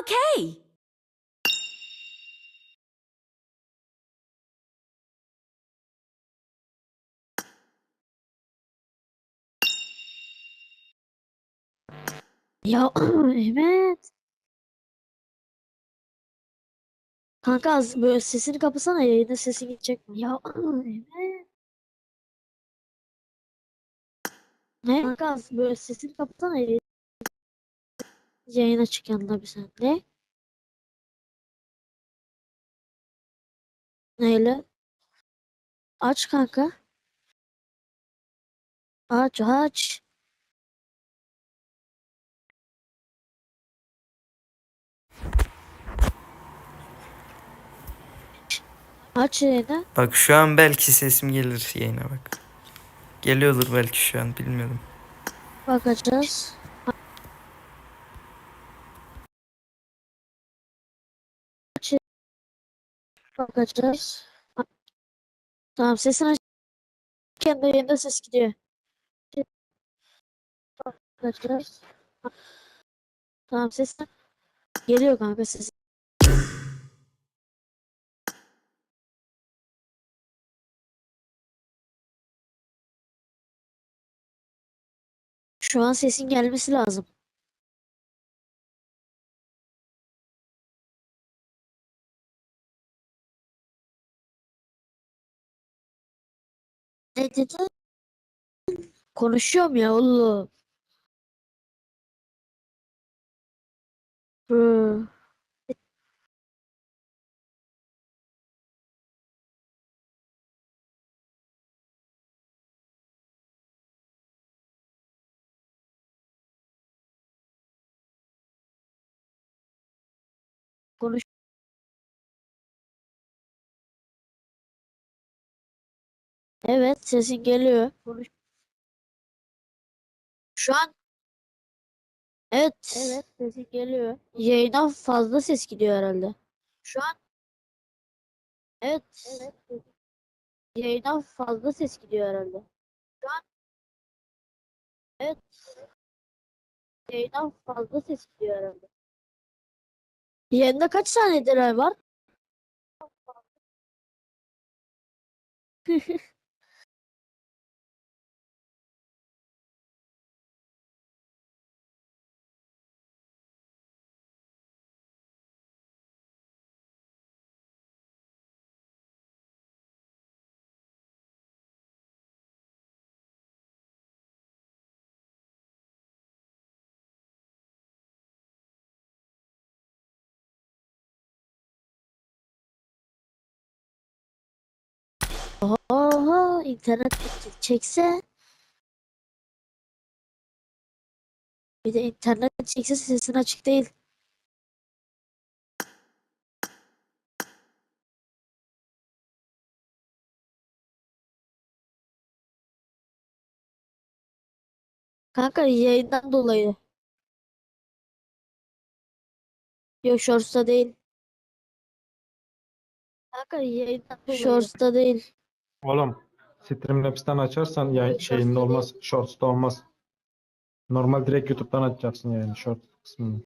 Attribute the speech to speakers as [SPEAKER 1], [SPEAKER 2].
[SPEAKER 1] Okay.
[SPEAKER 2] Ya Ahmet. Kanka az böyle sesini kapasana yayında sesin gidecek mi? Ya Ahmet. Ne? Kanka az böyle sesini kapasana yayın. Yayın açık yanında bir sen. Ne? Neyle? Aç kanka. Aç aç. Aç yayını.
[SPEAKER 3] Bak şu an belki sesim gelir yayına bak. Geliyordur belki şu an bilmiyorum.
[SPEAKER 2] Bakacağız. Aç. Bakacağız. Tamam sesini aç. Kendi yayında ses gidiyor. Bakacağız. Tamam sesini geliyor kanka ses. Şu an sesin gelmesi lazım. Ne dedi? Konuşuyorum ya oğlum. Hı. Konuş. Evet sesin geliyor. Konuş. Şu an Evet. Evet sesin geliyor. Yayından fazla ses gidiyor herhalde. Şu an Evet. Evet. Yayından fazla ses gidiyor herhalde. Şu an Evet. Yayından fazla ses gidiyor herhalde. Yayında kaç saniyedir var? Oha internet çekse bir de internet çekse sesin açık değil. Kanka yayından dolayı. Yok Shorts'ta değil. Kanka yayından dolayı. Shorts'ta değil.
[SPEAKER 4] Oğlum Streamlabs'ten açarsan
[SPEAKER 2] Shorts'ta
[SPEAKER 4] şeyinde olmaz. Shorts'ta olmaz. Normal direkt YouTube'dan açacaksın yani short kısmını.